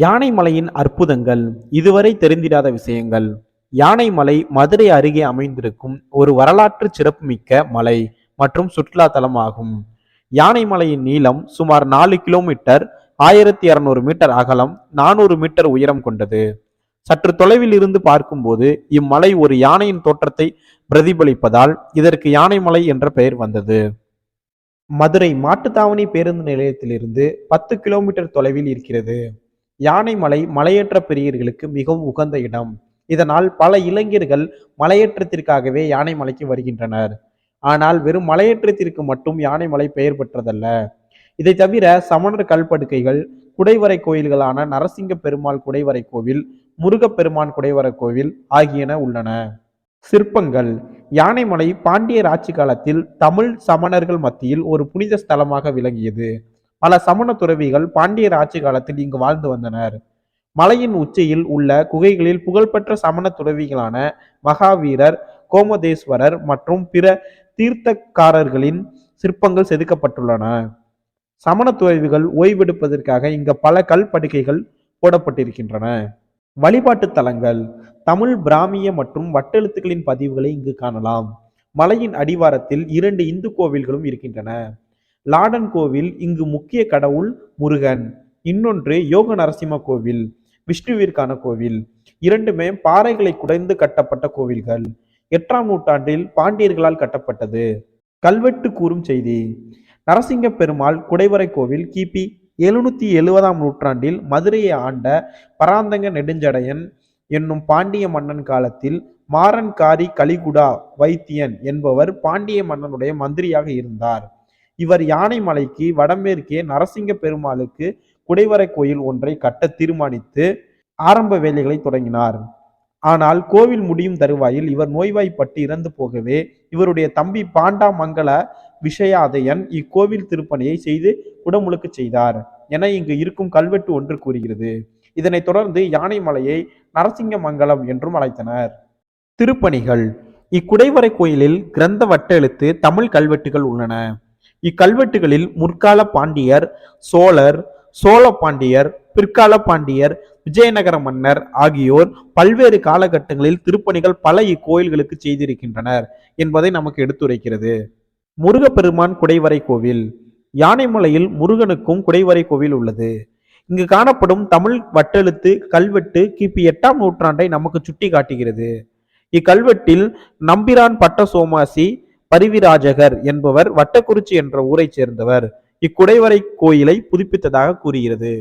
யானைமலையின் அற்புதங்கள் இதுவரை தெரிந்திராத விஷயங்கள். யானைமலை மதுரை அருகே அமைந்திருக்கும் ஒரு வரலாற்று சிறப்புமிக்க மலை மற்றும் சுற்றுலா தலம் ஆகும் யானைமலையின் நீளம் சுமார் நாலு கிலோமீட்டர் ஆயிரத்தி இரநூறு மீட்டர் அகலம் நானூறு மீட்டர் உயரம் கொண்டது. சற்று தொலைவில் இருந்து பார்க்கும்போது இம்மலை ஒரு யானையின் தோற்றத்தை பிரதிபலிப்பதால் இதற்கு யானைமலை என்ற பெயர் வந்தது. மதுரை மாட்டுத்தாவணி பேருந்து நிலையத்திலிருந்து பத்து கிலோமீட்டர் தொலைவில் இருக்கிறது. யானைமலை மலையேற்ற பிரியர்களுக்கு மிகவும் உகந்த இடம். இதனால் பல இளைஞர்கள் மலையேற்றத்திற்காகவே யானைமலைக்கு வருகின்றனர். ஆனால் வெறும் மலையேற்றத்திற்கு மட்டும் யானைமலை பெயர் பெற்றதல்ல. இதை தவிர சமணர் கல்படுக்கைகள் குடைவரை கோயில்களான நரசிங்க பெருமாள் குடைவரை கோவில் முருகப்பெருமான் குடைவரை கோவில் ஆகியன உள்ளன. சிற்பங்கள். யானைமலை பாண்டியர் ஆட்சி காலத்தில் தமிழ் சமணர்கள் மத்தியில் ஒரு புனித ஸ்தலமாக விளங்கியது. பல சமண துறவிகள் பாண்டியர் ஆட்சி காலத்தில் இங்கு வாழ்ந்து வந்தனர். மலையின் உச்சியில் உள்ள குகைகளில் புகழ்பெற்ற சமண துறவிகளான மகாவீரர் கோமதேஸ்வரர் மற்றும் பிற தீர்த்தக்காரர்களின் சிற்பங்கள் செதுக்கப்பட்டுள்ளன. சமண துறவிகள் ஓய்வெடுப்பதற்காக இங்க பல கல் படுக்கைகள் போடப்பட்டிருக்கின்றன. வழிபாட்டு தலங்கள் தமிழ் பிராமிய மற்றும் வட்டெழுத்துக்களின் பதிவுகளை இங்கு காணலாம். மலையின் அடிவாரத்தில் இரண்டு இந்து கோவில்களும் இருக்கின்றன. லாடன் கோவில் இங்கு முக்கிய கடவுள் முருகன். இன்னொன்று யோக நரசிம்ம கோவில் விஷ்ணுவிற்கான கோவில். இரண்டுமே பாறைகளை குடைந்து கட்டப்பட்ட கோவில்கள். எட்டாம் நூற்றாண்டில் பாண்டியர்களால் கட்டப்பட்டது. கல்வெட்டு கூறும் செய்தி. நரசிங்க பெருமாள் குடைவரை கோவில் கிபி எழுநூத்தி எழுபதாம் நூற்றாண்டில் மதுரையை ஆண்ட பராந்தக நெடுஞ்சடையன் என்னும் பாண்டிய மன்னன் காலத்தில் மாறன்காரி கலிகுடா வைத்தியன் என்பவர் பாண்டிய மன்னனுடைய மந்திரியாக இருந்தார். இவர் யானைமலைக்கு வடமேற்கே நரசிங்க பெருமாளுக்கு குடைவரை கோயில் ஒன்றை கட்ட தீர்மானித்து ஆரம்ப வேலைகளை தொடங்கினார். ஆனால் கோவில் முடியும் தருவாயில் இவர் நோய்வாய்ப்பட்டு இறந்து போகவே இவருடைய தம்பி பாண்டா மங்கள விஷயாதயன் இக்கோவில் திருப்பணியை செய்து குடமுழுக்கு செய்தார் என இங்கு இருக்கும் கல்வெட்டு ஒன்று கூறுகிறது. இதனைத் தொடர்ந்து யானைமலையை நரசிங்க மங்கலம் என்றும் அழைத்தனர். திருப்பணிகள். இக்குடைவரை கோயிலில் கிரந்த வட்ட எழுத்து தமிழ் கல்வெட்டுகள் உள்ளன. இக்கல்வெட்டுகளில் முற்கால பாண்டியர் சோழர் சோழ பாண்டியர் பிற்கால பாண்டியர் விஜயநகர மன்னர் ஆகியோர் பல்வேறு காலகட்டங்களில் திருப்பணிகள் பல இக்கோயில்களுக்கு செய்திருக்கின்றனர் என்பதை நமக்கு எடுத்துரைக்கிறது. முருகப்பெருமான் குடைவரை கோவில். யானைமலையில் முருகனுக்கும் குடைவரை கோவில் உள்ளது. இங்கு காணப்படும் தமிழ் வட்டெழுத்து கல்வெட்டு கிபி எட்டாம் நூற்றாண்டை நமக்கு சுட்டி காட்டுகிறது இக்கல்வெட்டில் நம்பிரான் பட்ட சோமாசி பரிவிராஜகர் என்பவர் வட்டக்குறிச்சி என்ற ஊரைச் சேர்ந்தவர். இக்குடைவரை கோயிலை புதுப்பித்ததாக கூறுகிறது.